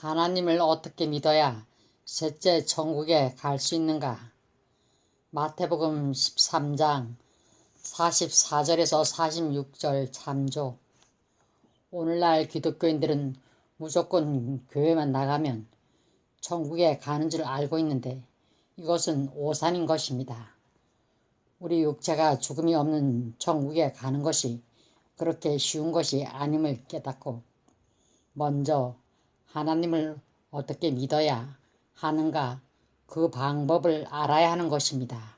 하나님을 어떻게 믿어야 셋째 천국에 갈 수 있는가? 마태복음 13장 44절에서 46절 참조. 오늘날 기독교인들은 무조건 교회만 나가면 천국에 가는 줄 알고 있는데 이것은 오산인 것입니다. 우리 육체가 죽음이 없는 천국에 가는 것이 그렇게 쉬운 것이 아님을 깨닫고 먼저 하나님을 어떻게 믿어야 하는가 그 방법을 알아야 하는 것입니다.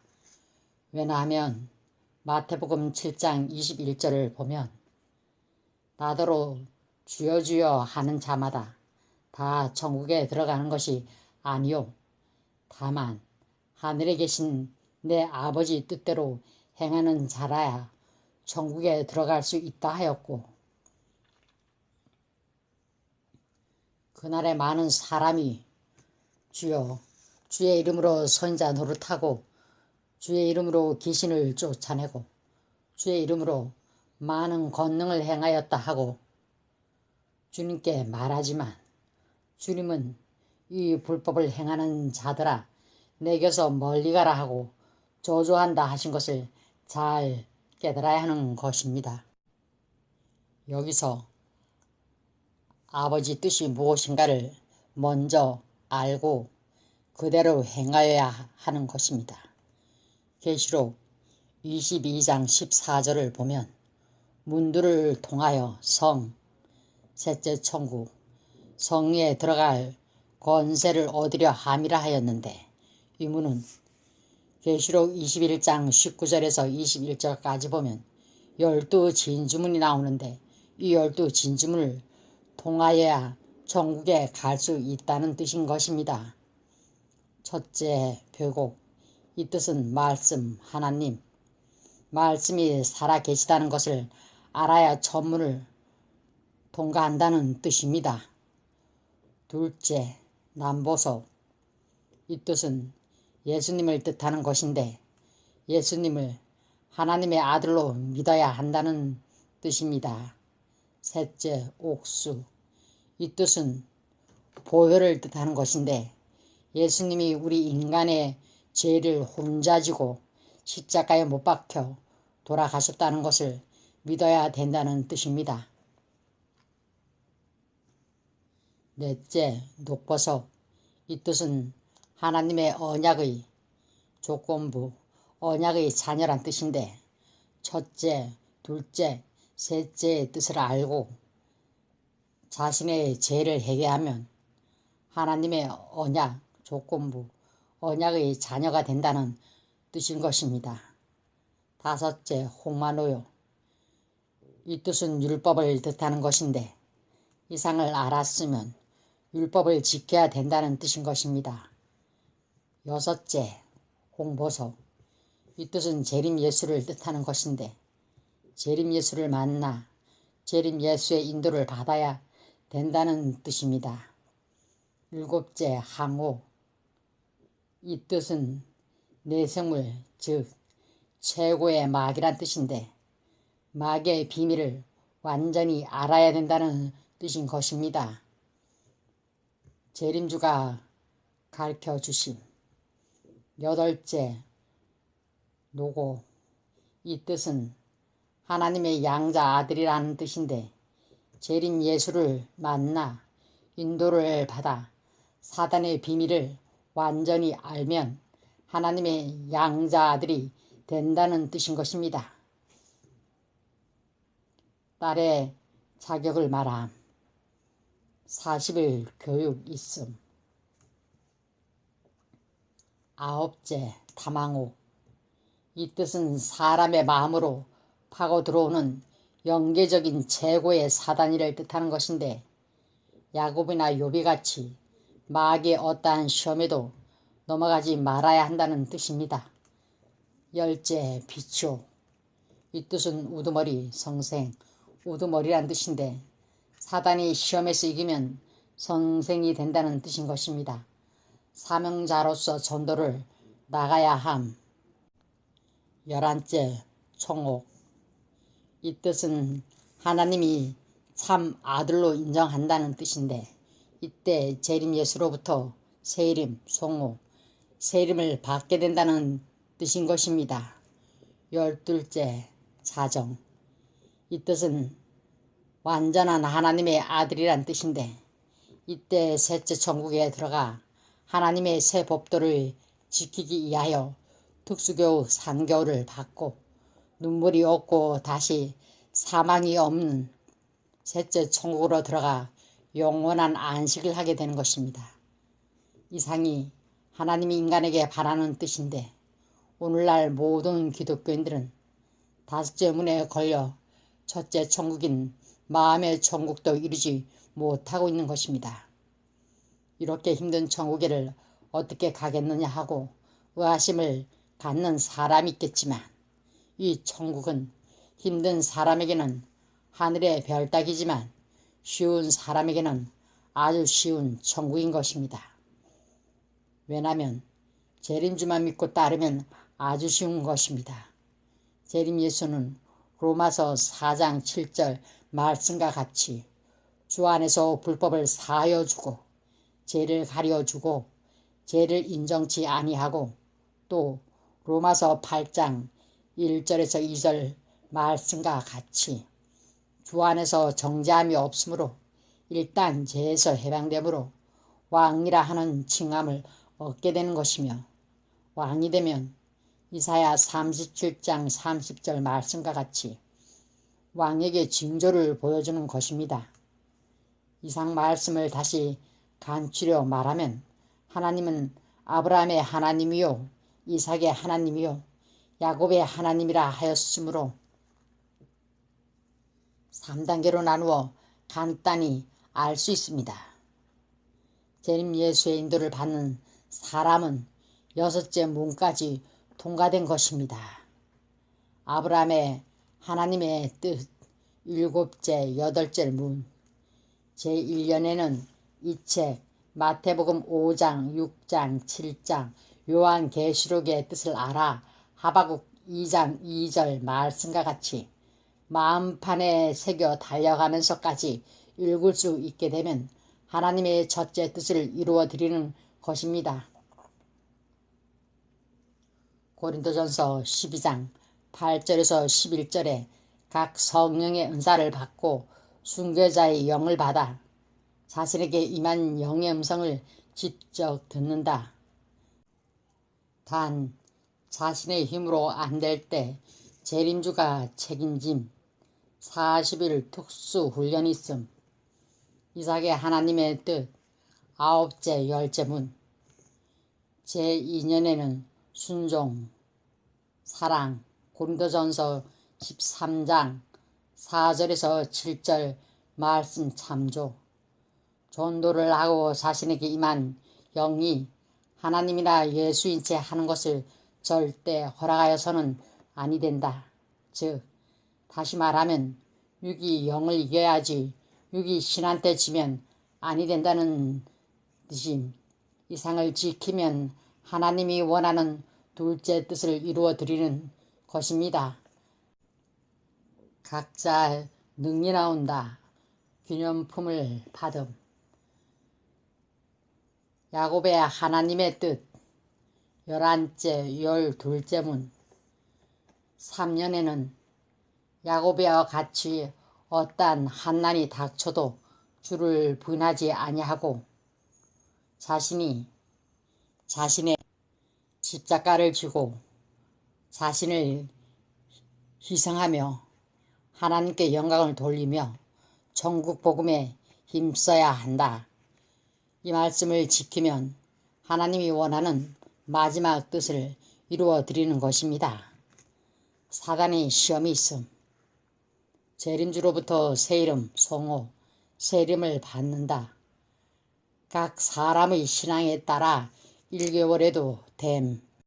왜냐하면 마태복음 7장 21절을 보면 나더러 주여 주여 하는 자마다 다 천국에 들어가는 것이 아니요 다만 하늘에 계신 내 아버지 뜻대로 행하는 자라야 천국에 들어갈 수 있다 하였고 그날에 많은 사람이 주여 주의 이름으로 선자 노릇하고 주의 이름으로 귀신을 쫓아내고 주의 이름으로 많은 권능을 행하였다 하고 주님께 말하지만 주님은 이 불법을 행하는 자들아 내게서 멀리 가라 하고 저주한다 하신 것을 잘 깨달아야 하는 것입니다. 여기서 아버지 뜻이 무엇인가를 먼저 알고 그대로 행하여야 하는 것입니다. 계시록 22장 14절을 보면 문들을 통하여 성, 셋째 천국, 성에 들어갈 권세를 얻으려 함이라 하였는데 이 문은 계시록 21장 19절에서 21절까지 보면 열두 진주문이 나오는데 이 열두 진주문을 통하여야 천국에 갈 수 있다는 뜻인 것입니다. 첫째 표곡 이 뜻은 말씀 하나님 말씀이 살아 계시다는 것을 알아야 천문을 통과한다는 뜻입니다. 둘째 남보소 이 뜻은 예수님을 뜻하는 것인데 예수님을 하나님의 아들로 믿어야 한다는 뜻입니다. 셋째 옥수 이 뜻은 보혈을 뜻하는 것인데 예수님이 우리 인간의 죄를 혼자 지고 십자가에 못 박혀 돌아가셨다는 것을 믿어야 된다는 뜻입니다. 넷째, 녹버섯. 이 뜻은 하나님의 언약의 조건부, 언약의 자녀란 뜻인데 첫째, 둘째, 셋째의 뜻을 알고 자신의 죄를 해결하면 하나님의 언약, 조건부, 언약의 자녀가 된다는 뜻인 것입니다. 다섯째, 홍마노요. 이 뜻은 율법을 뜻하는 것인데 이상을 알았으면 율법을 지켜야 된다는 뜻인 것입니다. 여섯째, 홍보소. 이 뜻은 재림 예수를 뜻하는 것인데 재림 예수를 만나 재림 예수의 인도를 받아야 된다는 뜻입니다. 일곱째, 항호. 이 뜻은 내생물, 즉 최고의 마귀란 뜻인데 마귀의 비밀을 완전히 알아야 된다는 뜻인 것입니다. 재림주가 가르쳐 주심. 여덟째, 노고. 이 뜻은 하나님의 양자 아들이라는 뜻인데 재림 예수를 만나 인도를 받아 사단의 비밀을 완전히 알면 하나님의 양자 아들이 된다는 뜻인 것입니다. 딸의 자격을 말함. 40일 교육 있음. 아홉째 탐망호. 이 뜻은 사람의 마음으로 파고 들어오는 영계적인 최고의 사단이를 뜻하는 것인데 야곱이나 요비같이 마귀의 어떠한 시험에도 넘어가지 말아야 한다는 뜻입니다. 열째 비추 이 뜻은 우두머리 성생 우두머리란 뜻인데 사단이 시험에서 이기면 성생이 된다는 뜻인 것입니다. 사명자로서 전도를 나가야 함. 열한째 총옥 이 뜻은 하나님이 참 아들로 인정한다는 뜻인데 이때 재림 예수로부터 새 이름 송호, 새 이름을 받게 된다는 뜻인 것입니다. 열둘째 자정. 이 뜻은 완전한 하나님의 아들이란 뜻인데 이때 셋째 천국에 들어가 하나님의 새 법도를 지키기 위하여 특수교우 3개월을 받고 눈물이 없고 다시 사망이 없는 셋째 천국으로 들어가 영원한 안식을 하게 되는 것입니다. 이상이 하나님이 인간에게 바라는 뜻인데 오늘날 모든 기독교인들은 다섯째 문에 걸려 첫째 천국인 마음의 천국도 이루지 못하고 있는 것입니다. 이렇게 힘든 천국에를 어떻게 가겠느냐 하고 의아심을 갖는 사람이 있겠지만 이 천국은 힘든 사람에게는 하늘의 별따기지만 쉬운 사람에게는 아주 쉬운 천국인 것입니다. 왜냐하면 재림주만 믿고 따르면 아주 쉬운 것입니다. 재림 예수는 로마서 4장 7절 말씀과 같이 주 안에서 불법을 사하여 주고 죄를 가려 주고 죄를 인정치 아니하고 또 로마서 8장 1절에서 2절 말씀과 같이 주 안에서 정죄함이 없으므로 일단 죄에서 해방되므로 왕이라 하는 칭함을 얻게 되는 것이며 왕이 되면 이사야 37장 30절 말씀과 같이 왕에게 징조를 보여주는 것입니다. 이상 말씀을 다시 간추려 말하면 하나님은 아브라함의 하나님이요 이삭의 하나님이요 야곱의 하나님이라 하였으므로 3단계로 나누어 간단히 알 수 있습니다. 재림 예수의 인도를 받는 사람은 여섯째 문까지 통과된 것입니다. 아브라함의 하나님의 뜻 일곱째 여덟째 문 제1년에는 이 책 마태복음 5장 6장 7장 요한계시록의 뜻을 알아 하바국 2장 2절 말씀과 같이 마음판에 새겨 달려가면서까지 읽을 수 있게 되면 하나님의 첫째 뜻을 이루어 드리는 것입니다. 고린도전서 12장 8절에서 11절에 각 성령의 은사를 받고 순교자의 영을 받아 자신에게 임한 영의 음성을 직접 듣는다. 단 자신의 힘으로 안 될 때 재림주가 책임짐 40일 특수 훈련이 있음. 이삭의 하나님의 뜻 아홉째 열째 문 제2년에는 순종 사랑 고린도전서 13장 4절에서 7절 말씀 참조 전도를 하고 자신에게 임한 영이 하나님이나 예수인 채 하는 것을 절대 허락하여서는 아니 된다. 즉 다시 말하면 육이 영을 이겨야지 육이 신한테 지면 아니 된다는 뜻임. 이상을 지키면 하나님이 원하는 둘째 뜻을 이루어 드리는 것입니다. 각자 능이 나온다. 기념품을 받음. 야곱의 하나님의 뜻 열한째 열둘째 문 3년에는 야곱이와 같이 어떠한 한난이 닥쳐도 주를 분하지 아니하고 자신이 자신의 십자가를 지고 자신을 희생하며 하나님께 영광을 돌리며 전국 복음에 힘써야 한다. 이 말씀을 지키면 하나님이 원하는 마지막 뜻을 이루어 드리는 것입니다. 사단의 시험이 있음. 재림주로부터 새 이름 송호, 새 이름을 받는다. 각 사람의 신앙에 따라 1개월에도 됨,